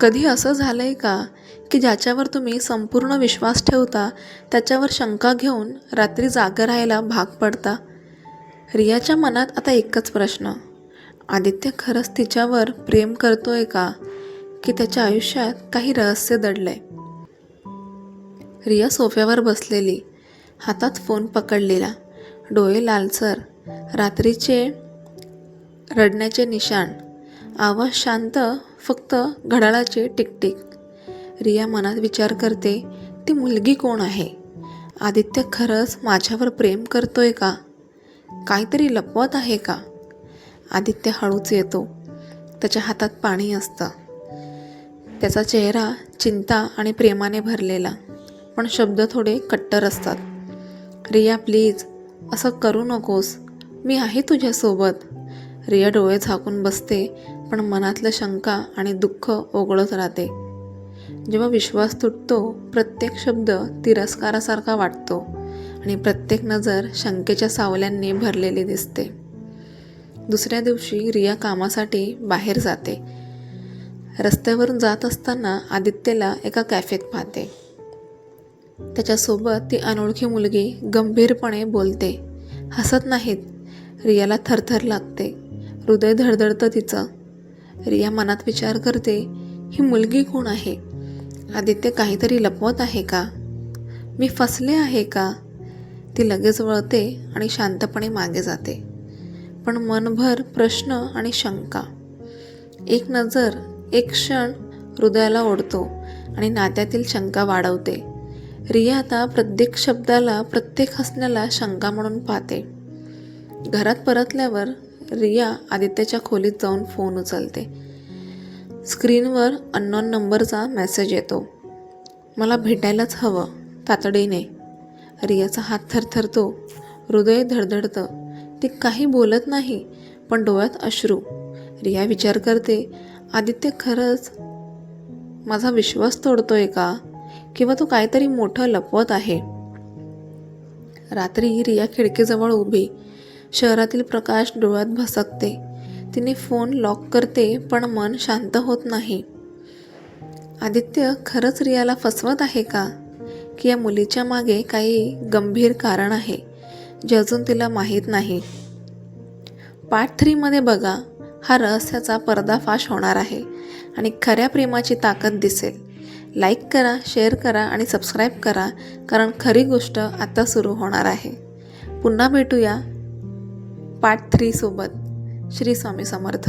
कधी असं झालं आहे का की ज्याच्यावर तुम्ही संपूर्ण विश्वास ठेवता त्याच्यावर शंका घेऊन रात्री जागं राहायला भाग पडता? रियाच्या मनात आता एकच प्रश्न. आदित्य खरंच तिच्यावर प्रेम करतो आहे का की त्याच्या आयुष्यात काही रहस्य दडलं आहे रिया सोफ्यावर बसलेली हातात फोन पकडलेला. डोळे लालसर. रात्रीचे रडण्याचे निशाण. आवाज शांत फक्त घड्याळाचे टिकटिक. रिया मनात विचार करते ती मुलगी कोण आहे? आदित्य खरंच माझ्यावर प्रेम करतोय का? काहीतरी लपवत आहे का? आदित्य हळूच येतो. त्याच्या हातात पाणी असतं. त्याचा चेहरा चिंता आणि प्रेमाने भरलेला पण शब्द थोडे कट्टर असतात. रिया प्लीज असं करू नकोस. मी आहे तुझ्यासोबत. रिया डोळे झाकून बसते पण मनातलं शंका आणि दुःख ओघळत राहते. जेव्हा विश्वास तुटतो प्रत्येक शब्द तिरस्कारासारखा वाटतो आणि प्रत्येक नजर शंकेच्या सावल्यांनी भरलेली दिसते. दुसऱ्या दिवशी रिया कामासाठी बाहेर जाते. रस्त्यावरून जात असताना आदित्यला एका कॅफेत पाहते. त्याच्यासोबत ती अनोळखी मुलगी गंभीरपणे बोलते. हसत नाहीत. रियाला थरथर लागते. हृदय धडधडतं तिचं. रिया मनात विचार करते ही मुलगी कोण आहे? आदित्य काहीतरी लपवत आहे का? मी फसले आहे का? ती लगेच वळते आणि शांतपणे मागे जाते. पण मनभर प्रश्न आणि शंका. एक नजर एक क्षण हृदयाला ओढतो आणि नात्यातील शंका वाढवते. रिया आता प्रत्येक शब्दाला प्रत्येक हसण्याला शंका म्हणून पाहते. घरात परतल्यावर रिया आदित्यच्या खोलीत जाऊन फोन उचलते. स्क्रीनवर अननॉन नंबरचा मेसेज येतो. मला भेटायलाच हवं तातडीने. रियाचा हात थरथरतो. हृदय धडधडतं. ती काही बोलत नाही पण डोळ्यात अश्रू. रिया विचार करते आदित्य खरंच माझा विश्वास तोडतोय का? किंवा तो काहीतरी मोठं लपवत आहे? रात्री रिया खिडकीजवळ उभी शहरातील प्रकाश डोळ्यात भसकते. तिने फोन लॉक करते पण मन शांत होत नाही. आदित्य खरंच रियाला फसवत आहे का? की या मुलीच्या मागे काही गंभीर कारण आहे जे अजून तिला माहीत नाही. पार्ट थ्रीमध्ये बघा हा रहस्याचा पर्दाफाश होणार आहे आणि खऱ्या प्रेमाची ताकद दिसेल. लाईक करा शेअर करा आणि सबस्क्राईब करा कारण खरी गोष्ट आता सुरू होणार आहे. पुन्हा भेटूया. पार्ट थ्रीसोबत श्री स्वामी समर्थ.